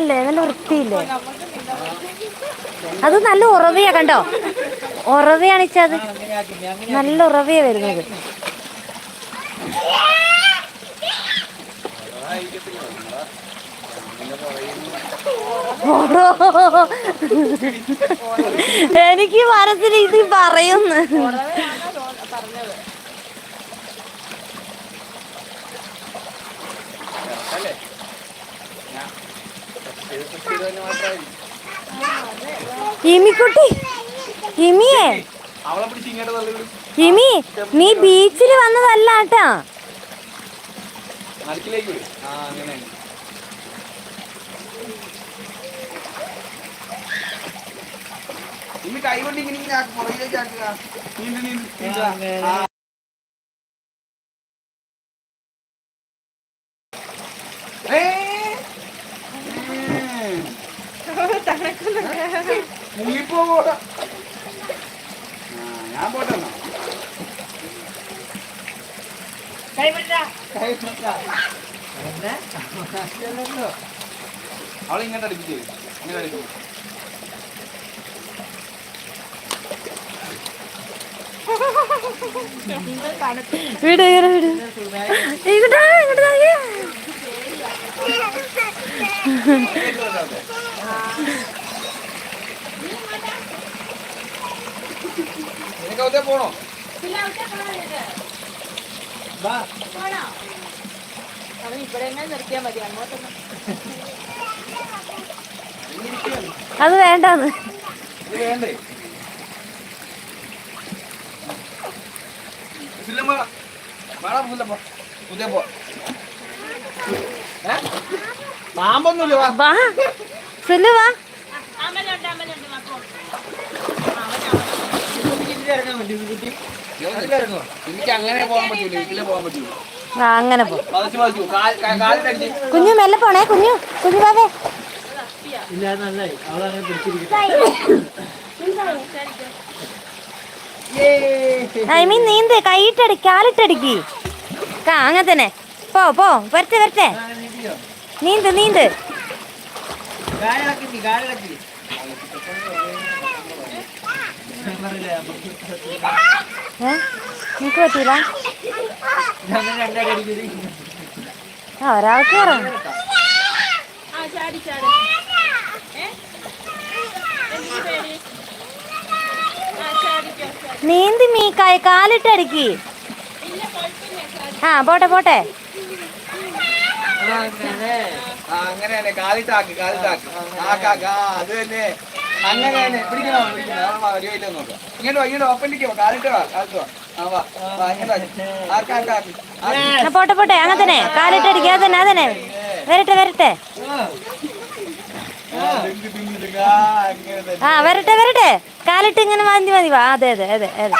അല്ലേ? നല്ല വൃത്തിയില്ലേ? അത് നല്ല ഉറവയാ കണ്ടോ? ഉറവയാണിച്ചത് നല്ല ഉറവയാ വരുന്നത്. എനിക്ക് മനസ്സിൽ ഇത് പറയുന്നു. ഇമിക്കുട്ടി ഇമിയേ ഇമി നീ ബീച്ചിൽ വന്നതല്ല കേട്ടാ. ഇനി കൈ കൊണ്ട് ഇങ്ങനെ പുറകിലേക്ക് ആക്കുക. മുങ്ങിപ്പോകൂടാ. ആ, ഞാൻ പോട്ടെ അവൾ കൈ വിട്ടാ. അവളെ ഇങ്ങോട്ട് അടുപ്പിച്ച് ഇങ്ങനെ അടുപ്പിച്ച് വിട് ഇങ്ങനെ വിട്. ഇങ്ങോട്ടാ ഇങ്ങോട്ട് അവിടെ പോണോ അത് വേണ്ടാന്ന്. ഇത് വേണ്ടേ? പാമ്പൊന്നുമില്ല വാ വാ സുല്ലു വാ എനിക്ക് അങ്ങനെ പോകാൻ പറ്റൂല ഇതിലേ പോകാൻ പറ്റൂല. ആ അങ്ങനെ പോ. കുഞ്ഞു മെല്ലെ പോണേ കുഞ്ഞു. കുഞ്ഞു ബാബേ ഐ മീൻ നീന്ത് കൈയിട്ടടി കാലിട്ടടിക്ക്. കാ അങ്ങനെ തന്നെ. പോ പോ വരട്ടെ വരട്ടെ. നീന്ത് നീന്ത്. നിനക്ക് പറ്റൂല? ആ ഒരാൾക്ക് കയറാം നീന്തി മീ കൈ കാലിട്ടടിക്ക് ആ പോട്ടെ പോട്ടെ. ആ അങ്ങനെ തന്നെ. കാലിട്ടാക്ക് കാലിട്ടാക്ക്. അത് തന്നെ. അങ്ങനെ തന്നെ പിടിക്കണോ? പിടിക്കണോ? ആ, വാ, അടിവായില്ല നോക്കാം. ഇങ്ങോട്ട് വാ ഇങ്ങോട്ട് ഓപ്പണിലേക്ക് വാ. കാലിട്ട് വാ കാലിട്ട് വാ. ആ വാ. വാ ഇങ്ങോട്ട് പോട്ടെ പോട്ടെ. അങ്ങനെ തന്നെ. കാലിട്ട് അത് തന്നെ അതന്നെ വരട്ടെ വരട്ടെ. ആ, വരട്ടെ വരട്ടെ. കാലിട്ട് ഇങ്ങനെ മതി മതി വാ അതെ അതെ അതെ അതെ.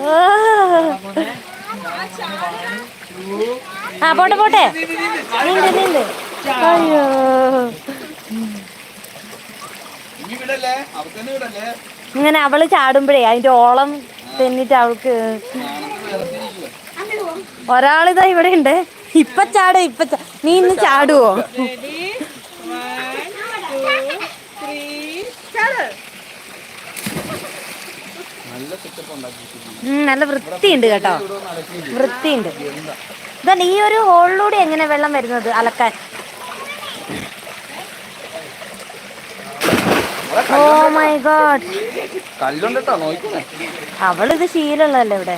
ഓ. ആ പോട്ടെ പോട്ടെ. നീണ്ട് നീണ്ട് അയ്യോ. ഇങ്ങനെ അവൾ ചാടുമ്പോഴേ അതിന്റെ ഓളം തെന്നിട്ട് അവൾക്ക് ഒരാളിതാ ഇവിടെ ഉണ്ട് ഇപ്പൊ ചാടും ഇപ്പൊ നീ ഇന്ന് ചാടുവോ? നല്ല വൃത്തിയുണ്ട് കേട്ടോ. വൃത്തിയുണ്ട്. ഇതല്ല ഈ ഒരു ഹോളിലൂടെ എങ്ങനെ വെള്ളം വരുന്നത്? അലക്കാൻ. ഓ മൈ ഗോഡ് കല്ലുണ്ട് കേട്ടോ. നോക്കുന്നേ അവളിത് ശീലമുള്ളതല്ലേ ഇവിടെ?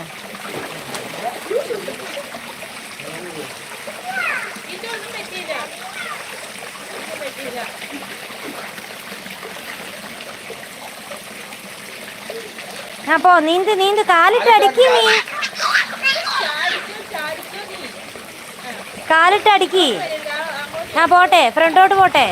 അപ്പോ നീന്ത് നീന്ത് കാലിട്ട് അടിക്കി നീ കാലിട്ട് അടിക്കി. ആ പോട്ടെ ഫ്രണ്ടോട്ട് പോട്ടെ.